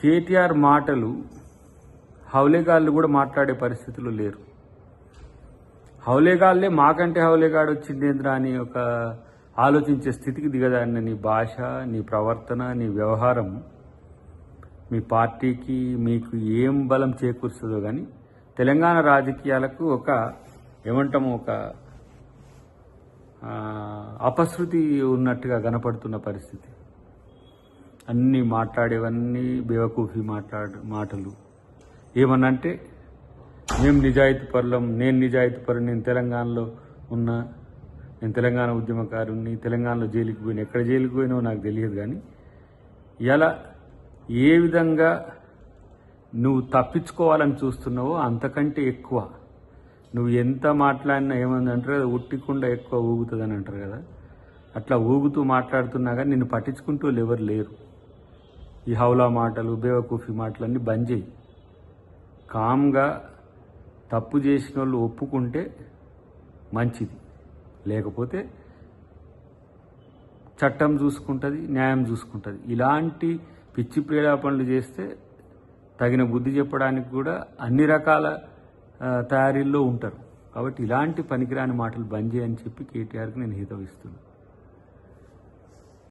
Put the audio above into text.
కేటీఆర్ మాటలు హౌలేగాళ్ళు కూడా మాట్లాడే పరిస్థితులు లేరు. హౌలేగాళ్ళే మాకంటే హౌలేగాడు వచ్చిందేంద్రా అని ఒక ఆలోచించే స్థితికి దిగదాన్న నీ భాష నీ ప్రవర్తన నీ వ్యవహారం మీ పార్టీకి మీకు ఏం బలం చేకూరుస్తుందో కానీ తెలంగాణ రాజకీయాలకు ఒక ఏమంటాము ఒక అపశృతి ఉన్నట్టుగా కనపడుతున్న పరిస్థితి. అన్నీ మాట్లాడేవన్నీ బేవకూఫీ మాట్లాడు మాటలు. ఏమనంటే మేము నిజాయితీ పరులం నేను నిజాయితీ పరు నేను తెలంగాణలో ఉన్న నేను తెలంగాణ ఉద్యమకారుని తెలంగాణలో జైలుకి పోయిన ఎక్కడ జైలుకి పోయినో నాకు తెలియదు కానీ ఇలా ఏ విధంగా నువ్వు తప్పించుకోవాలని చూస్తున్నావో అంతకంటే ఎక్కువ. నువ్వు ఎంత మాట్లాడినా ఏమని అంటారు కదా ఉట్టికుండా ఎక్కువ ఊగుతుందని అంటారు కదా. అట్లా ఊగుతూ మాట్లాడుతున్నా కానీ నిన్ను పట్టించుకుంటూ వాళ్ళు ఎవరు లేరు. ఈ హౌలా మాటలు బేవకూఫీ మాటలు అన్నీ బంద్ చేయి. కామ్గా తప్పు చేసిన వాళ్ళు ఒప్పుకుంటే మంచిది. లేకపోతే చట్టం చూసుకుంటుంది న్యాయం చూసుకుంటుంది. ఇలాంటి పిచ్చి పనులు చేస్తే తగిన బుద్ధి చెప్పడానికి కూడా అన్ని రకాల తయారీల్లో ఉంటారు. కాబట్టి ఇలాంటి పనికిరాని మాటలు బంద్ చేయని చెప్పి కేటీఆర్కి నేను హితవిస్తున్నాను